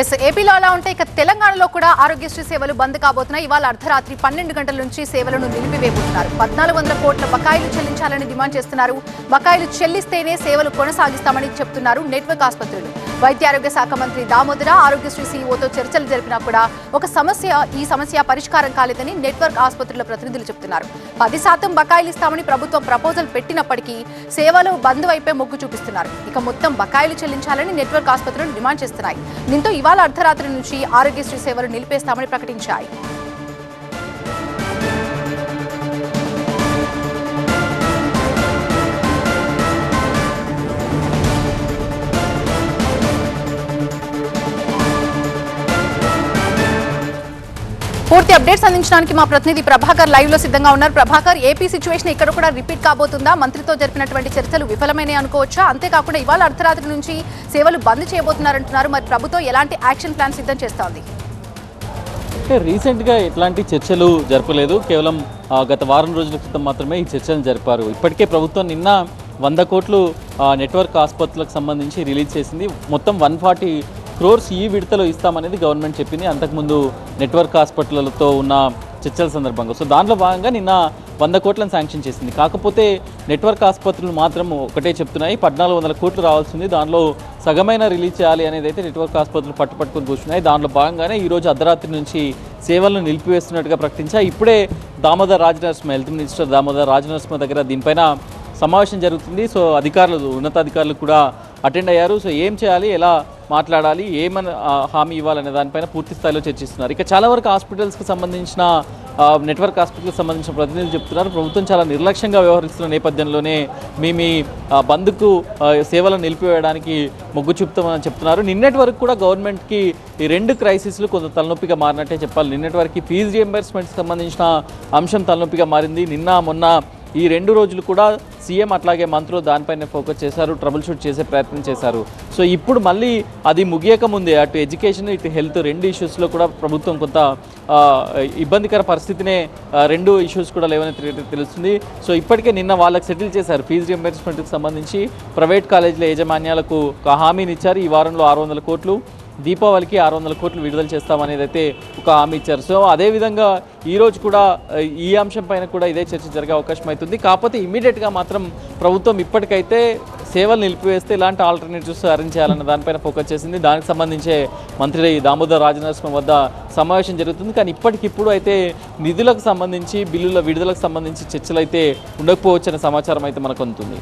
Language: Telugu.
ఎస్ ఏపీలో అలా ఉంటే ఇక తెలంగాణలో కూడా ఆరోగ్యశ్రీ సేవలు బంద్ కాబోతున్నాయి. ఇవాళ అర్ధరాత్రి పన్నెండు గంటల నుంచి సేవలను నిలిపివేయబోతున్నారు. పద్నాలుగు వందల కోట్ల బకాయిలు చెల్లించాలని డిమాండ్ చేస్తున్నారు. బకాయిలు చెల్లిస్తేనే సేవలు కొనసాగిస్తామని చెప్తున్నారు. నెట్వర్క్ ఆసుపత్రులు వైద్య ఆరోగ్య శాఖ మంత్రి దామోదర ఆరోగ్యశ్రీ సీఈఓతో చర్చలు జరిపినా కూడా ఒక సమస్య ఈ సమస్య పరిష్కారం కాలేదని నెట్వర్క్ ఆసుపత్రుల ప్రతినిధులు చెబుతున్నారు. పది శాతం బకాయిలు ఇస్తామని ప్రభుత్వం ప్రపోజల్ పెట్టినప్పటికీ సేవలు బంద్ వైపే మొగ్గు చూపిస్తున్నారు. ఇక మొత్తం బకాయిలు చెల్లించాలని నెట్వర్క్ ఆసుపత్రులు డిమాండ్ చేస్తున్నాయి. దీంతో ఇవాళ అర్ధరాత్రి నుంచి ఆరోగ్యశ్రీ సేవలు నిలిపేస్తామని ప్రకటించాయి. పూర్తి అప్డేట్స్ అందించడానికి మా ప్రతినిధి ప్రభాకర్ లైవ్లో సిద్ధంగా ఉన్నారు. ప్రభాకర్ ఏపీ సిచ్యువేషన్ ఇక్కడ కూడా రిపీట్ కాబోతుందా? మంత్రితో జరిపినటువంటి చర్చలు విఫలమైనాయి అనుకోవచ్చా? అంతేకాకుండా ఇవాళ అర్ధరాత్రి నుంచి సేవలు బంద్ చేయబోతున్నారంటున్నారు. మరి ప్రభుత్వం ఎలాంటి యాక్షన్ ప్లాన్ సిద్ధం చేస్తోంది? అంటే రీసెంట్గా ఎట్లాంటి చర్చలు జరపలేదు. కేవలం గత వారం రోజుల క్రితం మాత్రమే ఈ చర్చలు జరిపారు. ఇప్పటికే ప్రభుత్వం నిన్న వంద కోట్లు నెట్వర్క్ ఆసుపత్రులకు సంబంధించి రిలీజ్ చేసింది. మొత్తం వన్ ఫార్టీ క్రోర్స్ ఈ విడతలో ఇస్తామనేది గవర్నమెంట్ చెప్పింది. అంతకుముందు నెట్వర్క్ హాస్పిటళ్ళతో ఉన్న చర్చల సందర్భంగా. సో దాంట్లో భాగంగా నిన్న వంద కోట్లను శాంక్షన్ చేసింది. కాకపోతే నెట్వర్క్ ఆసుపత్రులు మాత్రం ఒకటే చెప్తున్నాయి. పద్నాలుగు వందల కోట్లు రావాల్సింది. దానిలో సగమైన రిలీజ్ చేయాలి అనేది అయితే నెట్వర్క్ ఆసుపత్రులు పట్టుపట్టుకుని కూర్చున్నాయి. దాంట్లో భాగంగానే ఈరోజు అర్ధరాత్రి నుంచి సేవలను నిలిపివేస్తున్నట్టుగా ప్రకటించా. ఇప్పుడే దామోదర్ రాజనరసింహ హెల్త్ మినిస్టర్ దామోదర్ రాజనరసింహ దగ్గర దీనిపైన సమావేశం జరుగుతుంది. సో అధికారులు ఉన్నతాధికారులు కూడా అటెండ్ అయ్యారు. సో ఏం చేయాలి? ఎలా మాట్లాడాలి? ఏమని హామీ ఇవ్వాలనే దానిపైన పూర్తి స్థాయిలో చర్చిస్తున్నారు. ఇక చాలా వరకు హాస్పిటల్స్కి సంబంధించిన నెట్వర్క్ హాస్పిటల్కి సంబంధించిన ప్రతినిధులు చెప్తున్నారు. ప్రభుత్వం చాలా నిర్లక్ష్యంగా వ్యవహరిస్తున్న నేపథ్యంలోనే మేము బంద్కు సేవలను నిలిపివేయడానికి మొగ్గు చూపుతామని చెప్తున్నారు. నిన్నటి వరకు కూడా గవర్నమెంట్కి ఈ రెండు క్రైసిస్లు కొంత తలనొప్పిగా మారినట్టే చెప్పాలి. నిన్నటి వరకు ఫీజు రియంబర్స్మెంట్కి సంబంధించిన అంశం తలనొప్పిగా మారింది. నిన్న మొన్న ఈ రెండు రోజులు కూడా సీఎం అట్లాగే మంత్రులు దానిపైన ఫోకస్ చేశారు ట్రబుల్ షూట్ చేసే ప్రయత్నం చేశారు. సో ఇప్పుడు మళ్ళీ అది ముగియక ముందే అటు ఎడ్యుకేషన్ ఇటు హెల్త్ రెండు ఇష్యూస్లో కూడా ప్రభుత్వం కొంత ఇబ్బందికర పరిస్థితినే రెండు ఇష్యూస్ కూడా లేవని తెలుస్తుంది. సో ఇప్పటికే నిన్న వాళ్ళకి సెటిల్ చేశారు. ఫీజు రియంబర్స్మెంట్కి సంబంధించి ప్రైవేట్ కాలేజీల యాజమాన్యాలకు ఒక హామీని ఇచ్చారు. ఈ వారంలో ఆరు వందల కోట్లు. దీపావళికి ఆరు వందల కోట్లు విడుదల చేస్తామనేది అయితే ఒక హామీ ఇచ్చారు. సో అదేవిధంగా ఈరోజు కూడా ఈ అంశం పైన కూడా ఇదే చర్చ జరిగే అవకాశం అవుతుంది. కాకపోతే ఇమీడియట్గా మాత్రం ప్రభుత్వం ఇప్పటికైతే సేవలు నిలిపివేస్తే ఇలాంటి ఆల్టర్నేటివ్స్ అరేంజ్ చేయాలన్న దానిపైన ఫోకస్ చేసింది. దానికి సంబంధించే మంత్రి దామోదర్ రాజనరసింహ వద్ద సమావేశం జరుగుతుంది. కానీ ఇప్పటికిప్పుడు అయితే నిధులకు సంబంధించి బిల్లుల విడుదలకు సంబంధించి చర్చలు అయితే ఉండకపోవచ్చనే సమాచారం అయితే మనకు అందుతుంది.